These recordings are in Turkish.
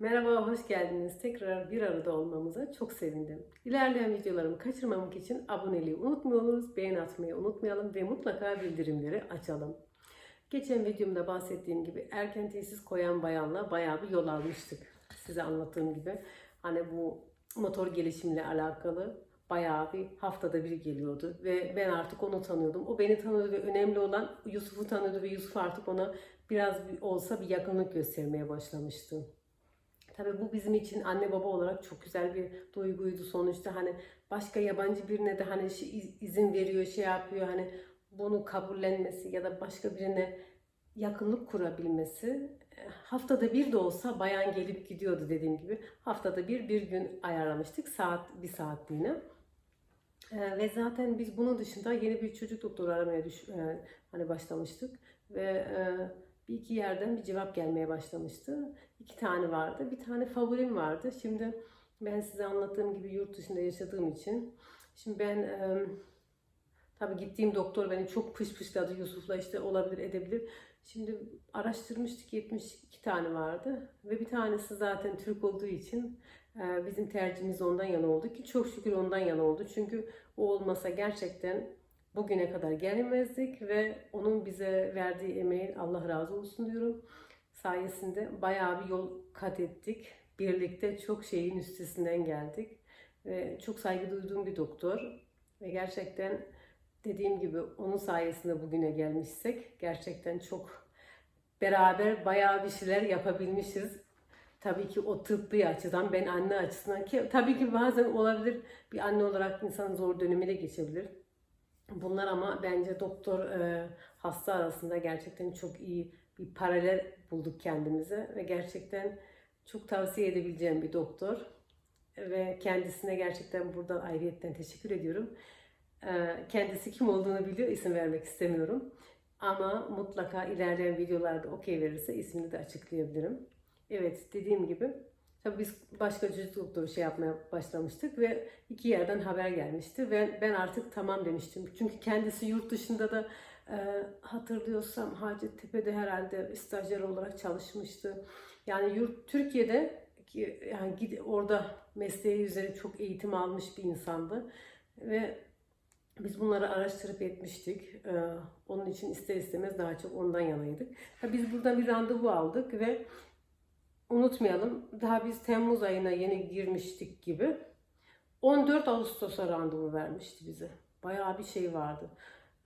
Merhaba, hoş geldiniz. Tekrar bir arada olmamıza çok sevindim. İlerleyen videolarımı kaçırmamak için aboneliği unutmuyoruz, beğen atmayı unutmayalım ve mutlaka bildirimleri açalım. Geçen videomda bahsettiğim gibi erken tesis koyan bayanla bayağı bir yol almıştık. Size anlattığım gibi. Hani bu motor gelişimle alakalı bayağı bir haftada bir geliyordu. Ve ben artık onu tanıyordum. O beni tanıyordu ve önemli olan Yusuf'u tanıyordu ve Yusuf artık ona biraz bir olsa bir yakınlık göstermeye başlamıştı. Tabii bu bizim için anne baba olarak çok güzel bir duyguydu sonuçta. Hani başka yabancı birine de hani şey- iz- izin veriyor şey yapıyor. Hani bunu kabullenmesi ya da başka birine yakınlık kurabilmesi e, haftada bir de olsa bayan gelip gidiyordu dediğim gibi. Haftada bir bir gün ayarlamıştık saat bir saatliğine. Ee, ve zaten biz bunun dışında yeni bir çocuk doktoru aramaya düş, e, hani başlamıştık. Ve e, bir iki yerden bir cevap gelmeye başlamıştı. İki tane vardı. Bir tane favorim vardı. Şimdi ben size anlattığım gibi yurt dışında yaşadığım için şimdi ben e, tabii gittiğim doktor beni çok pış pışladı Yusuf'la işte olabilir edebilir. Şimdi araştırmıştık 72 tane vardı ve bir tanesi zaten Türk olduğu için e, bizim tercihimiz ondan yana oldu ki çok şükür ondan yana oldu. Çünkü o olmasa gerçekten bugüne kadar gelemezdik ve onun bize verdiği emeğin Allah razı olsun diyorum. Sayesinde bayağı bir yol kat ettik. Birlikte çok şeyin üstesinden geldik. Ve çok saygı duyduğum bir doktor. Ve gerçekten dediğim gibi onun sayesinde bugüne gelmişsek gerçekten çok beraber bayağı bir şeyler yapabilmişiz. Tabii ki o tıbbi açıdan ben anne açısından ki tabii ki bazen olabilir bir anne olarak insan zor dönemi de geçebilir. Bunlar ama bence doktor e, hasta arasında gerçekten çok iyi bir paralel bulduk kendimize ve gerçekten çok tavsiye edebileceğim bir doktor ve kendisine gerçekten buradan ayrıyetten teşekkür ediyorum. E, kendisi kim olduğunu biliyor, isim vermek istemiyorum. Ama mutlaka ilerleyen videolarda okey verirse ismini de açıklayabilirim. Evet dediğim gibi tabii biz başka çocuk doktoru şey yapmaya başlamıştık ve iki yerden haber gelmişti ve ben artık tamam demiştim. Çünkü kendisi yurt dışında da e, hatırlıyorsam Hacettepe'de herhalde stajyer olarak çalışmıştı. Yani yurt Türkiye'de ki- yani gid- orada mesleği üzerine çok eğitim almış bir insandı ve biz bunları araştırıp etmiştik. Ee, onun için ister istemez daha çok ondan yanaydık. Ha, biz buradan bir randevu aldık ve unutmayalım daha biz Temmuz ayına yeni girmiştik gibi 14 Ağustos'a randevu vermişti bize. Bayağı bir şey vardı.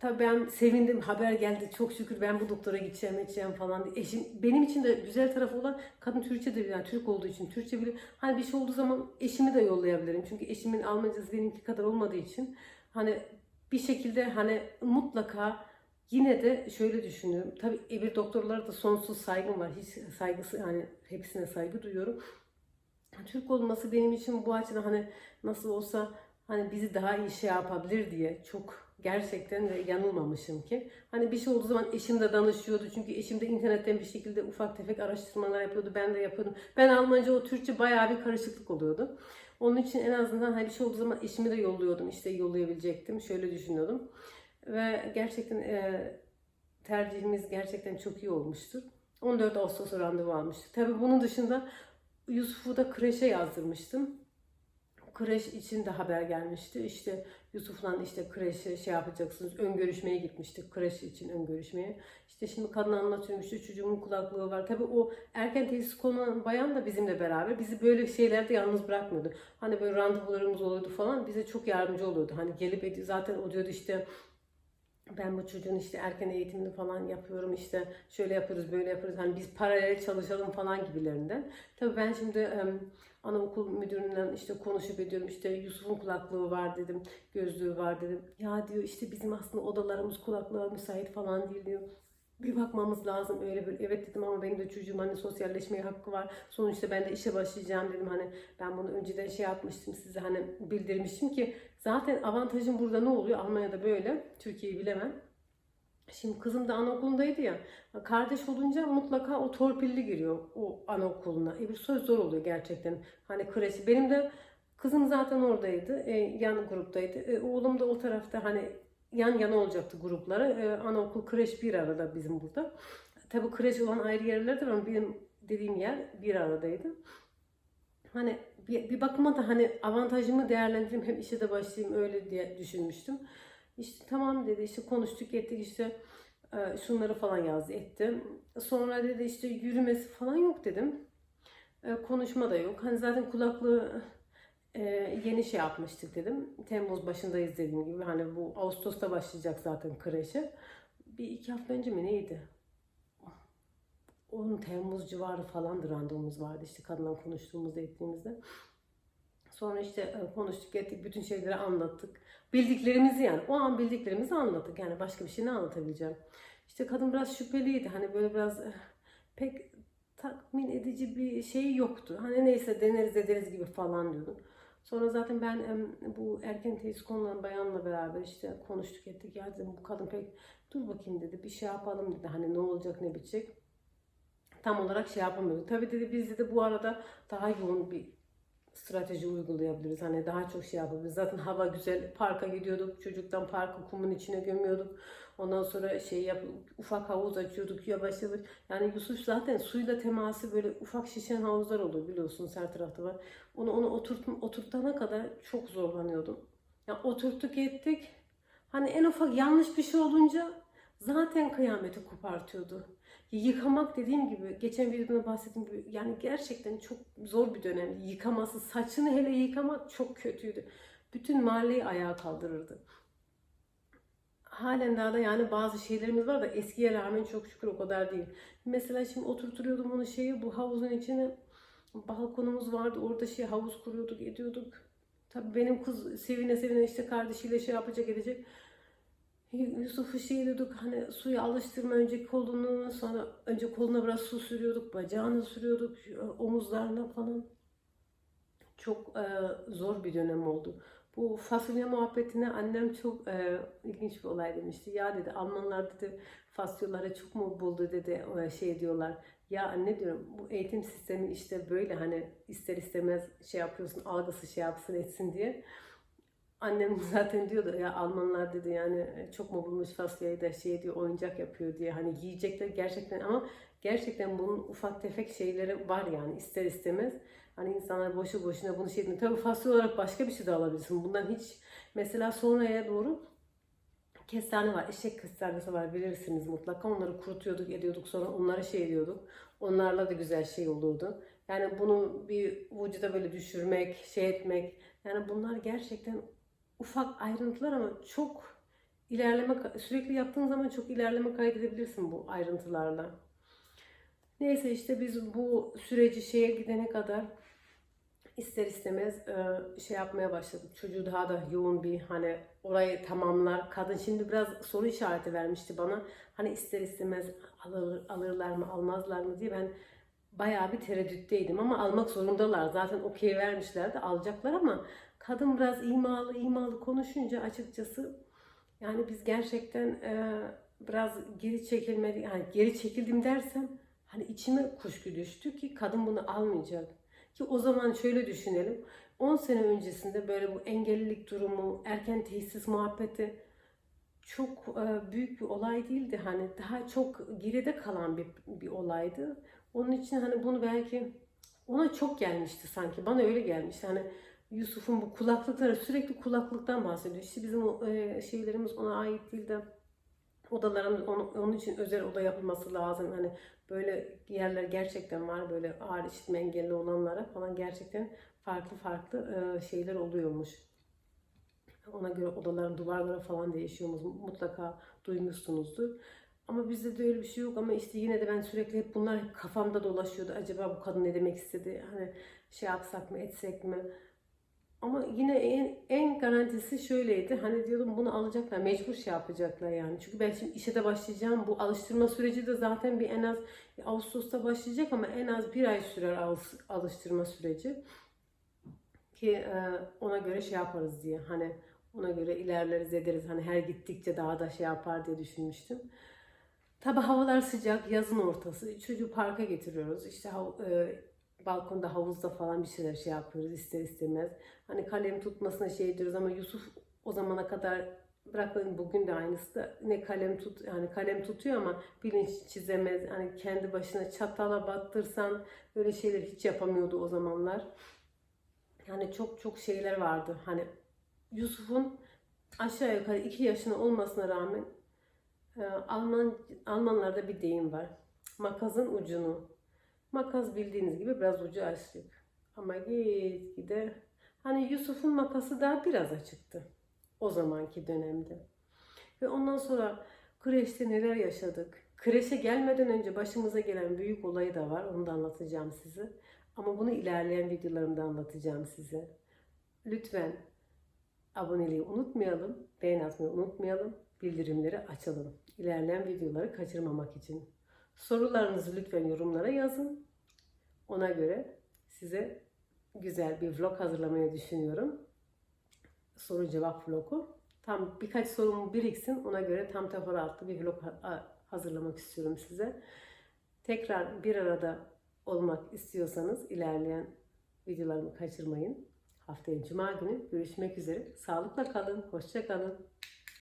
Tabii ben sevindim haber geldi çok şükür ben bu doktora gideceğim edeceğim falan diye. Eşim benim için de güzel tarafı olan kadın Türkçe de yani Türk olduğu için Türkçe bilir. Hani bir şey olduğu zaman eşimi de yollayabilirim. Çünkü eşimin Almancası benimki kadar olmadığı için hani bir şekilde hani mutlaka yine de şöyle düşünüyorum. Tabii bir doktorlara da sonsuz saygım var. Hiç saygısı yani hepsine saygı duyuyorum. Türk olması benim için bu açıdan hani nasıl olsa hani bizi daha iyi şey yapabilir diye çok gerçekten de yanılmamışım ki. Hani bir şey olduğu zaman eşim de danışıyordu. Çünkü eşim de internetten bir şekilde ufak tefek araştırmalar yapıyordu. Ben de yapıyordum. Ben Almanca o Türkçe bayağı bir karışıklık oluyordu. Onun için en azından hani bir şey olduğu zaman eşimi de yolluyordum. İşte yollayabilecektim. Şöyle düşünüyordum. Ve gerçekten e, tercihimiz gerçekten çok iyi olmuştur. 14 Ağustos'a randevu almıştık. Tabii bunun dışında Yusuf'u da kreşe yazdırmıştım. Kreş için de haber gelmişti. İşte Yusuf'la işte kreşe şey yapacaksınız. Ön görüşmeye gitmiştik. Kreş için ön görüşmeye. İşte şimdi kadın anlatıyorum işte çocuğumun kulaklığı var. Tabii o erken tesis konulan bayan da bizimle beraber. Bizi böyle şeylerde yalnız bırakmıyordu. Hani böyle randevularımız oluyordu falan. Bize çok yardımcı oluyordu. Hani gelip zaten o diyordu işte ben bu çocuğun işte erken eğitimini falan yapıyorum işte şöyle yapıyoruz böyle yapıyoruz hani biz paralel çalışalım falan gibilerinden. Tabii ben şimdi em, anaokul müdüründen işte konuşup ediyorum işte Yusuf'un kulaklığı var dedim gözlüğü var dedim. Ya diyor işte bizim aslında odalarımız kulaklığa müsait falan değil diyor. Bir bakmamız lazım öyle böyle. Evet dedim ama benim de çocuğum hani sosyalleşmeye hakkı var. Sonuçta ben de işe başlayacağım dedim hani ben bunu önceden şey yapmıştım size hani bildirmiştim ki zaten avantajım burada ne oluyor? Almanya'da böyle. Türkiye'yi bilemem. Şimdi kızım da anaokulundaydı ya. Kardeş olunca mutlaka o torpilli giriyor o anaokuluna. E bir söz zor oluyor gerçekten. Hani kreşi. Benim de kızım zaten oradaydı. E, yan gruptaydı. E, oğlum da o tarafta hani yan yana olacaktı grupları. E, anaokul kreş bir arada bizim burada. Tabii kreş olan ayrı yerler de var. Benim dediğim yer bir aradaydı. Hani bir, bir bakıma da hani avantajımı değerlendireyim hem işe de başlayayım öyle diye düşünmüştüm. İşte tamam dedi işte konuştuk ettik işte e, şunları falan yazdı etti. Sonra dedi işte yürümesi falan yok dedim. E, konuşma da yok. Hani zaten kulaklığı e, yeni şey yapmıştık dedim. Temmuz başındayız dediğim gibi. Hani bu Ağustos'ta başlayacak zaten kreşe. Bir iki hafta önce mi neydi? Onun Temmuz civarı falandır randevumuz vardı işte kadınla konuştuğumuzda ettiğimizde. Sonra işte e, konuştuk ettik bütün şeyleri anlattık. Bildiklerimizi yani o an bildiklerimizi anlattık. Yani başka bir şey ne anlatabileceğim. İşte kadın biraz şüpheliydi. Hani böyle biraz eh, pek tatmin edici bir şey yoktu. Hani neyse deneriz ederiz gibi falan diyordu. Sonra zaten ben bu erken tesis konulan bayanla beraber işte konuştuk ettik. Ya dedim bu kadın pek dur bakayım dedi bir şey yapalım dedi. Hani ne olacak ne bitecek. Tam olarak şey yapamıyordu. Tabii dedi biz dedi bu arada daha yoğun bir strateji uygulayabiliriz. Hani daha çok şey yapabiliriz. Zaten hava güzel. Parka gidiyorduk. Çocuktan parkı kumun içine gömüyorduk. Ondan sonra şey yap ufak havuz açıyorduk yavaş yavaş. Yani Yusuf zaten suyla teması böyle ufak şişen havuzlar olur biliyorsunuz her tarafta var. Onu onu oturt, oturtana kadar çok zorlanıyordum. Ya oturttuk ettik. Hani en ufak yanlış bir şey olunca zaten kıyameti kopartıyordu. Yıkamak dediğim gibi geçen videoda bahsettiğim gibi yani gerçekten çok zor bir dönem. Yıkaması, saçını hele yıkamak çok kötüydü. Bütün mahalleyi ayağa kaldırırdı. Halen daha da yani bazı şeylerimiz var da eskiye rağmen çok şükür o kadar değil. Mesela şimdi oturtuyordum onu şeyi bu havuzun içine balkonumuz vardı. Orada şey havuz kuruyorduk, ediyorduk. Tabii benim kız sevine sevine işte kardeşiyle şey yapacak edecek. Yusuf'u şey diyorduk hani suya alıştırma önce kolunu sonra önce koluna biraz su sürüyorduk bacağını sürüyorduk omuzlarına falan çok e, zor bir dönem oldu. Bu fasulye muhabbetine annem çok e, ilginç bir olay demişti. Ya dedi Almanlar dedi fasulyeleri çok mu buldu dedi şey diyorlar. Ya anne diyorum bu eğitim sistemi işte böyle hani ister istemez şey yapıyorsun algısı şey yapsın etsin diye. Annem zaten diyordu ya Almanlar dedi yani çok mu bulmuş fasulyeyi de şey diyor oyuncak yapıyor diye hani yiyecekler gerçekten ama gerçekten bunun ufak tefek şeyleri var yani ister istemez. Hani insanlar boşu boşuna bunu şey etmiyor. Tabii fasulye olarak başka bir şey de alabilirsin. Bundan hiç mesela sonraya doğru kestane var, eşek kestanesi var bilirsiniz mutlaka. Onları kurutuyorduk, ediyorduk sonra onları şey ediyorduk. Onlarla da güzel şey olurdu. Yani bunu bir vücuda böyle düşürmek, şey etmek. Yani bunlar gerçekten ufak ayrıntılar ama çok ilerleme sürekli yaptığın zaman çok ilerleme kaydedebilirsin bu ayrıntılarla. Neyse işte biz bu süreci şeye gidene kadar ister istemez e, şey yapmaya başladık. Çocuğu daha da yoğun bir hani orayı tamamlar. Kadın şimdi biraz soru işareti vermişti bana. Hani ister istemez alır, alırlar mı almazlar mı diye ben bayağı bir tereddütteydim ama almak zorundalar. Zaten okey vermişlerdi alacaklar ama kadın biraz imalı imalı konuşunca açıkçası yani biz gerçekten e, biraz geri çekilmedi yani geri çekildim dersem hani içime kuşku düştü ki kadın bunu almayacak. Ki o zaman şöyle düşünelim. 10 sene öncesinde böyle bu engellilik durumu, erken tesis muhabbeti çok e, büyük bir olay değildi. Hani daha çok geride kalan bir, bir olaydı. Onun için hani bunu belki ona çok gelmişti sanki. Bana öyle gelmişti. Hani Yusuf'un bu kulaklıkları sürekli kulaklıktan bahsediyor. İşte bizim e, şeylerimiz ona ait değil de odalarımız onun, onun için özel oda yapılması lazım. Hani böyle yerler gerçekten var böyle ağır işitme engelli olanlara falan gerçekten farklı farklı e, şeyler oluyormuş. Ona göre odaların duvarları falan değişiyormuş. Mutlaka duymuşsunuzdur. Ama bizde de öyle bir şey yok ama işte yine de ben sürekli hep bunlar kafamda dolaşıyordu. Acaba bu kadın ne demek istedi? Hani şey yapsak mı etsek mi? Ama yine en, en garantisi şöyleydi. Hani diyordum bunu alacaklar. Mecbur şey yapacaklar yani. Çünkü ben şimdi işe de başlayacağım. Bu alıştırma süreci de zaten bir en az Ağustos'ta başlayacak ama en az bir ay sürer alıştırma süreci. Ki e, ona göre şey yaparız diye. Hani ona göre ilerleriz ederiz. Hani her gittikçe daha da şey yapar diye düşünmüştüm. Tabi havalar sıcak, yazın ortası. Çocuğu parka getiriyoruz. İşte e, balkonda havuzda falan bir şeyler şey yapıyoruz ister istemez. Hani kalem tutmasına şey diyoruz ama Yusuf o zamana kadar bırakın bugün de aynısı da ne kalem tut yani kalem tutuyor ama bilinç çizemez. Hani kendi başına çatala battırsan böyle şeyler hiç yapamıyordu o zamanlar. Yani çok çok şeyler vardı. Hani Yusuf'un aşağı yukarı iki yaşında olmasına rağmen e, Alman Almanlarda bir deyim var. Makasın ucunu. Makas bildiğiniz gibi biraz ucu açık. Ama git gide hani Yusuf'un makası daha biraz açıktı. O zamanki dönemde. Ve ondan sonra kreşte neler yaşadık. Kreşe gelmeden önce başımıza gelen büyük olayı da var. Onu da anlatacağım size. Ama bunu ilerleyen videolarımda anlatacağım size. Lütfen aboneliği unutmayalım. Beğen atmayı unutmayalım. Bildirimleri açalım. İlerleyen videoları kaçırmamak için. Sorularınızı lütfen yorumlara yazın. Ona göre size güzel bir vlog hazırlamayı düşünüyorum. Soru cevap vlogu. Tam birkaç sorum biriksin. Ona göre tam teferruatlı bir vlog ha- ha- hazırlamak istiyorum size. Tekrar bir arada olmak istiyorsanız ilerleyen videolarımı kaçırmayın. Haftaya Cuma günü görüşmek üzere. Sağlıkla kalın, hoşça kalın.